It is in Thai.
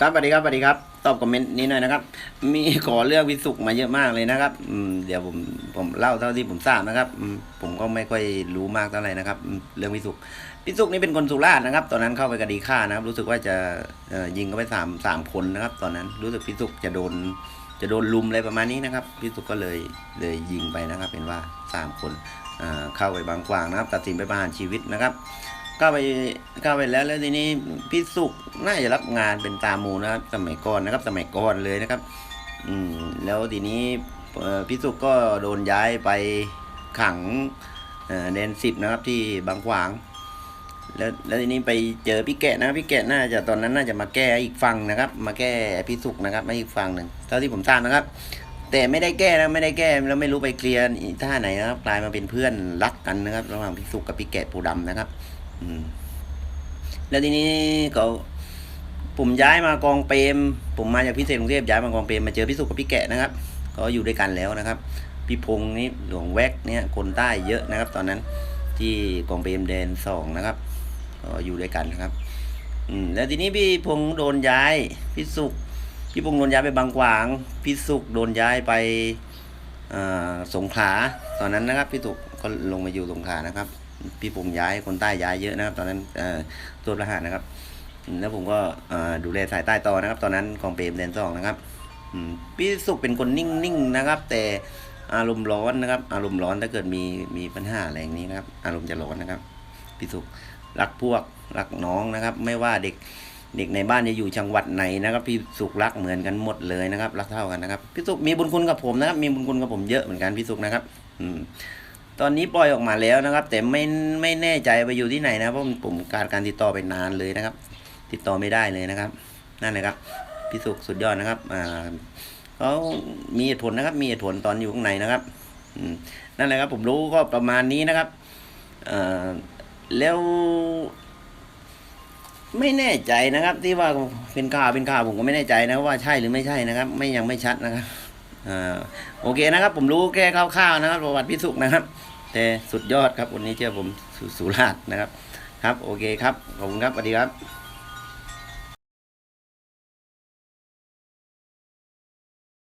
ครับสวัสดีครับสวัสดีครับ ตอบคอมเมนต์นี้หน่อยนะครับ มีขอเรื่องวิสุกมาเยอะมากเลยนะครับอืมเดี๋ยวผมผมเล่าเท่าที่ผมทราบนะครับอืมผมก็ไม่ค่อยรู้มากเท่าไหร่นะครับอืมเรื่องวิสุกวิสุกนี่เป็นคนสุราษฎร์นะครับ ตอนนั้นเข้าไปคดีฆ่านะครับ รู้สึกว่าจะเอ่อยิงเขาไปสามสามคนนะครับ ตอนนั้นรู้สึกพิสุกจะโดน จะโดนลุมอะไรประมาณนี้นะครับพิสุกก็เลยเลยยิงไปนะครับ เป็นว่าสามคนอ่าเข้าไปบางกวางนะครับ ตัดสินไปประหารชีวิตนะครับ เข้าไปเข้าไปแล้วแล้วทีนี้พี่สุกน่าจะรับงานเป็นตามูนะครับ สมัยก่อนนะครับ สมัยก่อนเลยนะครับ อืมแล้วทีนี้พี่สุกก็โดนย้ายไปขังเอ่อแดนสิบนะครับที่บางขวาง แล้วแล้วทีนี้ไปเจอพี่แกะนะพี่แกะน่าจะตอนนั้นน่าจะมาแก้อีกฝั่งนะครับ มาแก้พี่สุกนะครับไม่อีกฝั่งหนึ่งเท่าที่ผมทราบนะครับ แต่ไม่ได้แก้นะไม่ได้แก้แล้วไม่รู้ไปเคลียร์ท่าไหนนะครับกลายมาเป็นเพื่อนรักกันนะครับ ระหว่างพี่สุกกับพี่แกะปูดำนะครับ แล้วทีนี้เขาผมย้ายมากองเปรมผมมาจากพิเศษกรุงเทพย้ายมากองเปรมมาเจอพี่สุกับพี่แกะนะครับ ก็อยู่ด้วยกันแล้วนะครับ พี่พงษ์นี่หลวงแวกเนี่ยคนใต้เยอะนะครับ ตอนนั้นที่กองเปรมแดนสองนะครับก็อยู่ด้วยกันนะครับ อืมแล้วทีนี้พี่พงษ์โดนย้ายพี่สุกพี่พงษ์โดนย้ายไปบางกวางพี่สุกโดนย้ายไปอ่าสงขลาตอนนั้นนะครับพี่สุกก็ลงมาอยู่สงขลานะครับ พี่พงย้ายคนใต้ย้ายเยอะนะครับ ตอนนั้นตัวประหารนะครับ แล้วผมก็ดูแลสายใต้ต่อนะครับ ตอนนั้นกองเปรมแดนสองนะครับพี่สุกเป็นคนนิ่งๆนะครับ แต่อารมณ์ร้อนนะครับ อารมณ์ร้อนถ้าเกิดมีมีปัญหาอะไรอย่างนี้นะครับ อารมณ์จะร้อนนะครับพี่สุกรักพวกรักน้องนะครับ ไม่ว่าเด็กเด็กในบ้านจะอยู่จังหวัดไหนนะครับ พี่สุกรักเหมือนกันหมดเลยนะครับ รักเท่ากันนะครับพี่สุกมีบุญคุณกับผมนะครับ มีบุญคุณกับผมเยอะเหมือนกันพี่สุกนะครับ อืม ตอนนี้ปล่อยออกมาแล้วนะครับ แต่ไม่ไม่แน่ใจไปอยู่ที่ไหนนะเพราะผมการการติดต่อไปนานเลยนะครับ ติดต่อไม่ได้เลยนะครับ นั่นเลยครับพี่สุกสุดยอดนะครับอ่าเขามีเหตุผลนะครับ มีเหตุผลตอนอยู่ข้างในนะครับอืมนั่นแหละครับ ผมรู้ก็ประมาณนี้นะครับอ่อแล้วไม่แน่ใจนะครับ ที่ว่าเป็นข่าวเป็นข่าวผมก็ไม่แน่ใจนะว่าใช่หรือไม่ใช่นะครับ ไม่ยังไม่ชัดนะครับ โอเคนะครับ ผมรู้แค่คร่าวๆนะครับ ประวัติพิสุกนะครับ แต่สุดยอดครับวันนี้เชื่อผมสุสราษนะครับ ครับ โอเคครับ ขอบคุณครับสวัสดีครับ